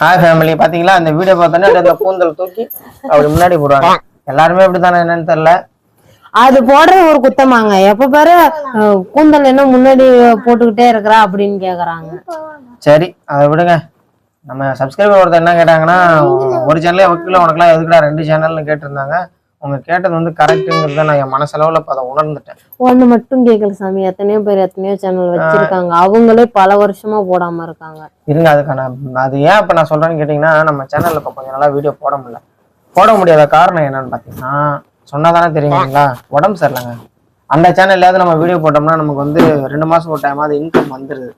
Hi family பாத்தீங்களா? இந்த video பார்த்தோன்னே அந்த கூந்தல் தூக்கி அப்படி முன்னாடி போடுவாங்க. எல்லாருமே அப்படித்தானே என்னன்னு தெரியல. அது போடுறது ஒரு குத்தமாங்க. எப்ப பாரு கூந்தல் என்ன முன்னாடி போட்டுக்கிட்டே இருக்கிறா அப்படின்னு கேக்குறாங்க. சரி அதை விடுங்க. நம்ம சப்ஸ்கிரைபர் ஒருத்தர் என்ன கேட்டாங்கன்னா ஒரு சேனலே வக்கீல உனக்குலாம் எதுக்குடா ரெண்டு சேனல்னு கேட்டிருந்தாங்க. உங்க கேட்டது வந்து கரெக்டுங்கிறத நான் என் மனசளவுல அதை உணர்ந்துட்டேன். ஒண்ணு மட்டும் கேக்கல சாமி. எத்தனையோ பேர் எத்தனையோ சேனல் வச்சிருக்காங்க. அவங்களே பல வருஷமா போடாம இருக்காங்க. இருங்க அதுக்கான அது ஏன் இப்போ நான் சொல்றேன்னு கேட்டிங்கன்னா நம்ம சேனல்ல இப்போ கொஞ்சம் நாளா வீடியோ போட முடியல. போட முடியாத காரணம் என்னன்னு பார்த்தீங்கன்னா சொன்னாதானே தெரியுங்களா உடம்பு சரியில்லைங்க. அந்த சேனல்லையாவது நம்ம வீடியோ போட்டோம்னா நமக்கு வந்து ரெண்டு மாசம் ஒரு டைம் அது இன்கம் வந்துருது.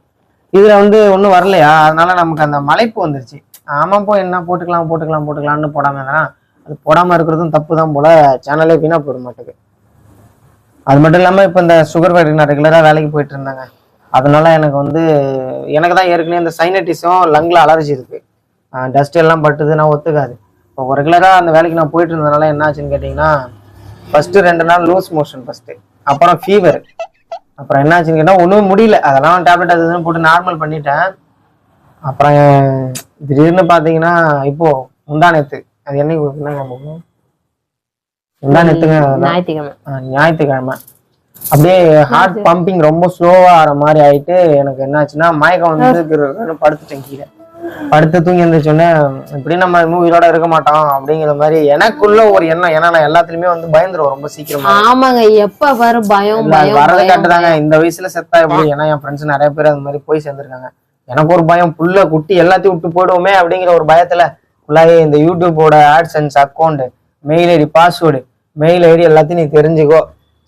இதுல வந்து ஒன்றும் வரலையா? அதனால நமக்கு அந்த மலைப்பு வந்துருச்சு. ஆமா போய் என்ன போட்டுக்கலாம் போட்டுக்கலாம் போட்டுக்கலாம்னு போடாம இருந்தா அது போடாமல் இருக்கிறதும் தப்பு தான் போல சேனலே வீணாக போயிட மாட்டேங்குது. அது மட்டும் இல்லாமல் இப்போ இந்த சுகர் ஃபேக்டரி நான் ரெகுலராக வேலைக்கு போயிட்டு இருந்தாங்க. அதனால எனக்கு வந்து எனக்கு தான் ஏற்கனவே இந்த சைனட்டிஸும் லங்கில் அலர்ஜி இருக்குது டஸ்ட் எல்லாம் பட்டுது நான் ஒத்துக்காது. இப்போ ரெகுலராக அந்த வேலைக்கு நான் போயிட்டு இருந்ததுனால என்ன ஆச்சுன்னு கேட்டிங்கன்னா ஃபஸ்ட்டு ரெண்டு நாள் லூஸ் மோஷன் ஃபஸ்ட்டு அப்புறம் ஃபீவர் அப்புறம் என்ன ஆச்சுன்னு கேட்டால் ஒன்றும் முடியல. அதெல்லாம் டேப்லெட் அது போட்டு நார்மல் பண்ணிட்டேன். அப்புறம் திடீர்னு பார்த்தீங்கன்னா இப்போது முந்தானத்து அது என்னைக்கு என்ன முந்தா நேத்துங்க ஞாயிற்றுக்கிழமை. ஞாயிற்றுக்கிழமை. அப்படியே ஹார்ட் பம்பிங் ரொம்ப ஸ்லோவா ஆகிற மாதிரி ஆயிட்டு எனக்கு என்னாச்சுன்னா மயக்கம் வந்து படுத்துட்டேன் கீழே. படுத்து தூங்கி எழுந்திரிச்சோடனே இப்படி நம்ம மூவியோட இருக்க மாட்டோம் அப்படிங்கிற மாதிரி எனக்குள்ள ஒரு எண்ணம். ஏன்னா நான் எல்லாத்துலயுமே வந்து பயந்துருவேன் ரொம்ப சீக்கிரமா. ஆமாங்க எப்ப பாரு பயம் வரது கரெக்ட் இந்த வயசுல செத்தா எப்படி ஏன்னா என் ஃப்ரெண்ட்ஸ் நிறைய பேர் அது மாதிரி போய் சேர்ந்திருக்காங்க. எனக்கு ஒரு பயம் புல்ல குட்டி எல்லாத்தையும் விட்டு போயிடுவோமே அப்படிங்கிற ஒரு பயத்துல ஃபுல்லாவே இந்த யூடியூபோட ஆட்சன்ஸ் account mail ID password mail ID எல்லாத்தையும் நீ தெரிஞ்சுக்கோ.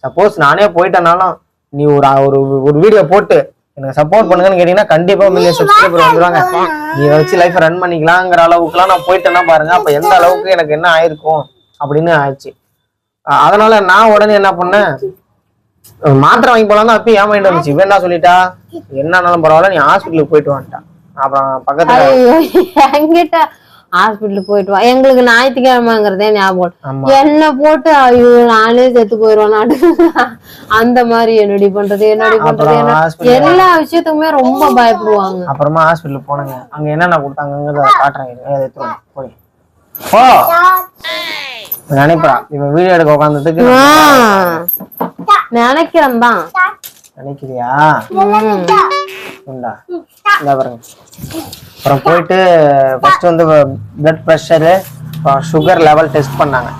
சப்போஸ் நானே போயிட்டேனாலும் நீ ஒரு ஒரு ஒரு வீடியோ போட்டு எனக்கு சப்போர்ட் பண்ணுங்கன்னு கேட்டீங்கன்னா கண்டிப்பா மில்லியன் சப்ஸ்கிரைபர் வந்துருவாங்க. நீ வச்சு லைஃப் ரன் பண்ணிக்கலாங்கிற அளவுக்குலாம் நான் போயிட்டேன்னா பாருங்க அப்ப எந்த அளவுக்கு எனக்கு என்ன ஆயிருக்கும் அப்படின்னு ஆயிடுச்சு. அதனால நான் உடனே என்ன பண்ணேன்? மாத்திரை வாங்கி போலாம் தான் அப்பயும் ஏன் மைண்ட் வந்துச்சு இவன் என்ன சொல்லிட்டா? என்னன்னாலும் பரவாயில்ல நீ ஹாஸ்பிட்டலுக்கு போயிட்டு வந்துட்டான் அப்புறம் பக்கத்துல ஹாஸ்பிட்டல் போயிட்டு வா. எங்களுக்கு ஞாயிற்றுக்கிழமைங்கிறதே ஞாபகம். என்ன போட்டு ஐயோ நானே செத்து போயிடுவேன் அந்த மாதிரி என்னடி பண்றது என்னடி பண்றது எல்லா விஷயத்துக்குமே ரொம்ப பயப்படுவாங்க. அப்புறமா ஹாஸ்பிட்டல் போனேங்க. அங்க என்னென்ன கொடுத்தாங்கிறத வை. போய் போ. நினைப்பா. இவன் வீடியோ எடுக்க உட்காந்ததுக்கு நினைக்கிறேன் தான் நினைக்கிறியா? உண்டா? இந்த பாருங்க. அப்புறம் போயிட்டு ஃபர்ஸ்ட் வந்து blood pressure sugar level test பண்ணாங்க.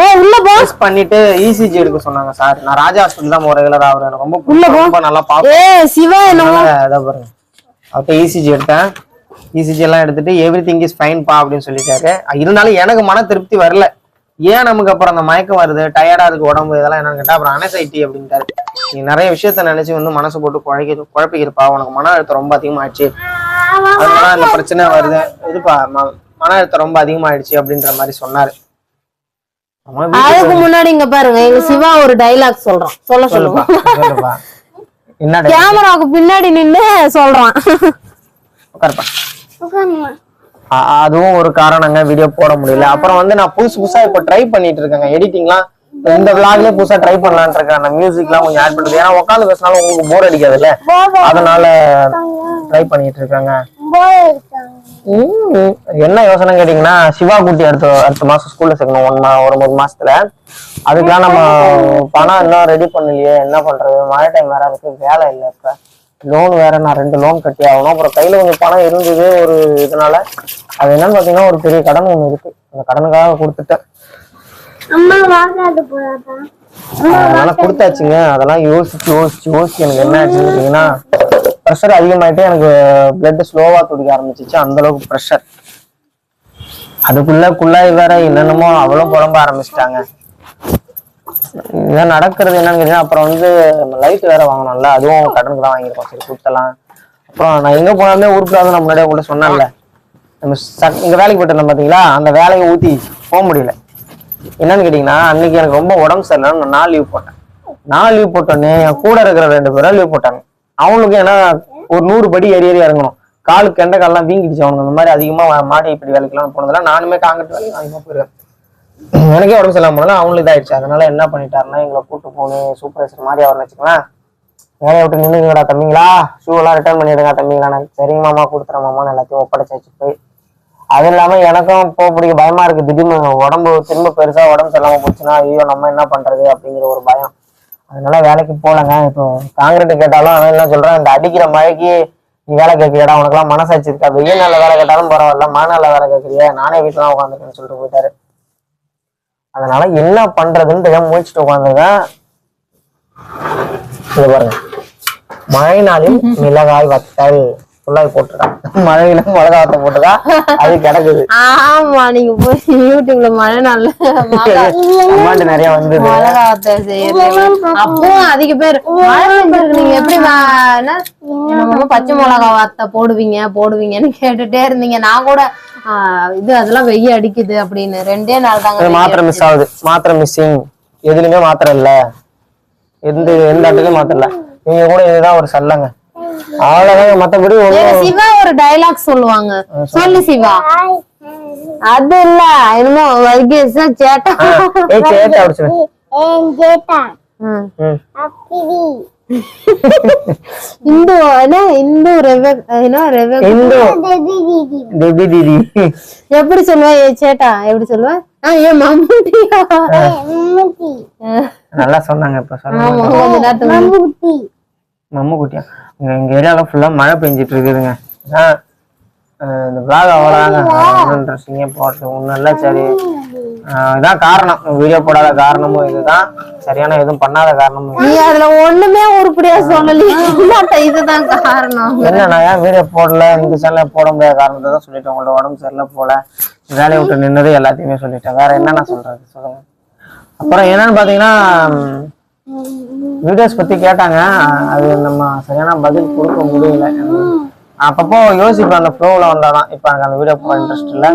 ஓ உள்ள போ. டெஸ்ட் பண்ணிட்டு இசிஜி எடுக்க சொன்னாங்க சார் நான் ராஜா ஹாஸ்பிட்டல் தான் ரெகுலரா அவர் எனக்கு ரொம்ப. ரொம்ப நல்லா பார்ப்பேன் ஏ சிவா அதான் பாருங்க. அப்போ இசிஜி எடுத்தேன். இசிஜி எல்லாம் எடுத்துட்டு எவ்ரி திங் இஸ் ஃபைன் பா அப்படின்னு சொல்லிட்டாரு. இருந்தாலும் எனக்கு மன திருப்தி வரல. ஏன் நமக்கு அப்புறம் அந்த மயக்கம் வருது? டயர்டா இருக்கு உடம்பு இதெல்லாம் என்னன்னு கேட்டா அப்புறம் அனசைட்டி அப்படின்ட்டாரு. நீ நிறைய விஷயத்த நினைச்சு வந்து மனசு போட்டு குழக்க குழப்பிக்கிறப்பா உனக்கு மன அழுத்தம் ரொம்ப அதிகமாயிடுச்சு. அதனால இந்த பிரச்சனை வருது. இதுப்பா மன அழுத்தம் ரொம்ப அதிகமாயிடுச்சு அப்படின்ற மாதிரி சொன்னாரு. அதுக்கு முன்னாடி இங்க பாருங்க எங்க சிவா ஒரு டைலாக் சொல்றான். சொல்ல சொல்லுப்பா கேமராவுக்கு பின்னாடி நின்னு சொல்றான். உட்காருப்பா. அதுவும் ஒரு காரணங்க வீடியோ போட முடியல. அப்புறம் வந்து நான் புதுசு புதுசா இப்ப ட்ரை பண்ணிட்டு இருக்கேங்க. எடிட்டிங்லாம் இந்த விளாக்லயே புதுசா ட்ரை பண்ணலாம்னு இருக்கேன். நான் மியூசிக்லாம் கொஞ்சம் ஆட் பண்றது. ஏன்னா உட்காந்து பேசினாலும் உங்களுக்கு போர் அடிக்காதுல்ல? அதனால ட்ரை பண்ணிட்டு இருக்காங்க. என்ன யோசனை கேட்டீங்கன்னா சிவா குட்டி அடுத்த அடுத்த மாசம் ஸ்கூல்ல சேர்க்கணும். ஒன் மா ஒரு ஒரு மாசத்துல. அதுக்கெல்லாம் நம்ம பணம் இன்னும் ரெடி பண்ணலையே. என்ன பண்றது? மழை டைம் வேற இருக்கு. வேலை இல்லை இப்ப. லோன் வேற நான் ரெண்டு லோன் கட்டி ஆகணும். அப்புறம் கையில கொஞ்சம் பணம் இருந்தது ஒரு இதனால. அது என்னன்னு பாத்தீங்கன்னா ஒரு பெரிய கடன் ஒண்ணு இருக்கு. அந்த கடனுக்காக கொடுத்துட்டேன். அதனால கொடுத்தாச்சுங்க. அதெல்லாம் யோசிச்சு யோசிச்சு யோசிச்சு எனக்கு என்ன ஆச்சுன்னு கேட்டீங்கன்னா ப்ரெஷர் அதிகமாயிட்டு எனக்கு பிளட் ஸ்லோவா துடிக்க ஆரம்பிச்சிச்சு. அந்த அளவுக்கு ப்ரெஷர் அதுக்குள்ள குள்ளாய் வேற என்னென்னமோ அவளும் புலம்ப ஆரம்பிச்சிட்டாங்க. இதான் நடக்கிறது என்னன்னு கேட்டீங்கன்னா அப்புறம் வந்து லைட் வேற வாங்கணும்ல. அதுவும் கடனுக்கு தான் வாங்கியிருக்கோம். சரி கொடுத்தலாம் அப்புறம் நான் எங்க போனாலுமே ஊருக்கு நான் முன்னாடியே கூட சொன்னேன்ல. நம்ம சட்- இங்க வேலைக்கு போயிட்டு இருந்தோம் பாத்தீங்களா? அந்த வேலையை ஊத்தி போக முடியல. என்னன்னு கேட்டீங்கன்னா அன்னைக்கு எனக்கு ரொம்ப உடம்பு சரியில்லைன்னு நான் லீவ் போட்டேன். நான் லீவ் போட்டோன்னே என் கூட இருக்கிற ரெண்டு பேரும் லீவ் போட்டாங்க. அவங்களுக்கு ஏன்னா ஒரு நூறு படி ஏறி ஏறி இறங்கணும். காலு கெண்ட கால்லாம் வீங்கிடுச்சு அவனுக்கு. இந்த மாதிரி அதிகமா மாடி இப்படி வேலைக்கெல்லாம் போனதெல்லாம் நானுமே காங்கிரட் வேலைக்கு அதிகமாக போயிருக்கேன். எனக்கே உடம்பு சரியில்லாம போனாலும் அவங்களுக்கு இதாயிடுச்சு. அதனால என்ன பண்ணிட்டாருன்னா எங்களை கூட்டு போகணும் சூப்பர்வைசர் மாதிரி அவர் வச்சுக்கலாம். வேலையை விட்டு நின்றுங்கடா தம்பிங்களா. ஷூ எல்லாம் ரிட்டர்ன் பண்ணிடுங்க தம்பிங்களா நான் சரிங்க மாமா கொடுத்துறேன் மாமான்னு எல்லாத்தையும் ஒப்படைச்சாச்சு போய் அது இல்லாம எனக்கும் போக பிடிக்க பயமா இருக்கு. திடீர்னு உடம்பு திரும்ப பெருசா உடம்பு சரியில்லாம போச்சுன்னா ஐயோ நம்ம என்ன பண்றது அப்படிங்கிற ஒரு பயம். அதனால வேலைக்கு போலங்க இப்போ காங்கிரீட் கேட்டாலும் அவன் என்ன சொல்றான்? இந்த அடிக்கிற மழைக்கு நீ வேலை கேட்கிறியாடா? உனக்கெல்லாம் மனசாட்சி இருக்கா வெயில் நல்ல வேலை கேட்டாலும் பரவாயில்ல. மழை நாள்ல வேலை கேட்கறியா. நானே வீட்டுல உட்காந்துருக்கேன்னு சொல்லிட்டு போயிட்டாரு. அதனால என்ன பண்றதுன்னு தெரியாம முழிச்சிட்டு உட்காந்துருக்கேன் பாருங்க. மழை நாளில் மிளகாய் வத்தல். ஃபுல்லாய் போட்டுருக்கான் மழையில மிளகாய் வத்தல் போட்டுக்கா அது கிடக்குது. ஆமா நீங்க போய் யூடியூப்ல மழை நாள்ல அம்மாண்டு நிறைய வந்தது. மிளகாத்த செய்யறது. அப்போ அதிக பேர் நீங்க எப்படி என்ன? பச்சை மிளகா வார்த்தை போடுவீங்க போடுவீங்கன்னு கேட்டுட்டே இருந்தீங்க. நான் கூட இது அதெல்லாம் வெய்ய அடிக்குது அப்படின்னு. ரெண்டே நாள் தாங்க மாத்திரை மிஸ் ஆகுது. மாத்திரை மிஸ்ஸிங் எதுலயுமே மாத்திரை இல்ல. எந்த எந்த இடத்துலயும் மாத்திரை இல்ல. இவங்க கூட இதுதான் ஒரு சல்லங்க. அவ்வளவுதான் மத்தபடி சிவா ஒரு டயலாக் சொல்லுவாங்க. சொல்லு சிவா. அது இல்ல என்னமோ வர்கீஸா சேட்டா. ஏய் சேட்டை அப்படி சொல்லு. ஏன். அப்படி. இந்து இந்து ரெவே எப்படி சொல்லுவா ஏ சேட்டா? எப்படி சொல்லுவா? ஆ ஏ மம்முட்டியா மம்முட்டி. நல்லா சொன்னாங்க இப்ப ஆமா மம்மு குட்டியா. இங்க எங்க ஏரியால ஃபுல்லா மழை பெஞ்சிட்டு இருக்குதுங்க. அதான், இந்த பிளாக் அவ்வளோதாங்க இன்ட்ரெஸ்டிங்கே போடுறது ஒன்றும் இல்லை சரி. இதான் காரணம். வீடியோ போடாத காரணமும் இதுதான். சரியான எதுவும் பண்ணாத காரணமும். நீ அதுல ஒண்ணுமே உருப்படியா இல்லாட்ட இதுதான் காரணம். என்ன நான் ஏன் வீடியோ போடல? இந்த சேனல்ல போட முடியாத காரணத்தை தான் சொல்லிட்டேன். உங்களோட உடம்பு சரியில்லை போல. வேலையை விட்டு நின்னது எல்லாத்தையுமே சொல்லிட்டேன். வேற என்ன நான் சொல்றது? சொல்லுங்க. அப்புறம் என்னன்னு பாத்தீங்கன்னா வீடியோஸ் பத்தி கேட்டாங்க. அது நம்ம சரியான பதில் கொடுக்க முடியல. அப்பப்போ யோசிப்பேன் அந்த ஃப்ளோவில் வந்தாதான். இப்போ எனக்கு அந்த வீடியோ போட இன்ட்ரெஸ்ட் இல்லை.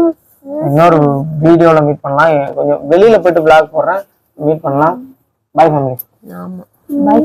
இன்னொரு வீடியோவில் மீட் பண்ணலாம். கொஞ்சம் வெளியில போயிட்டு vlog போடுறேன். மீட் பண்ணலாம். பாய் ஃபேமிலி ஆமா. பை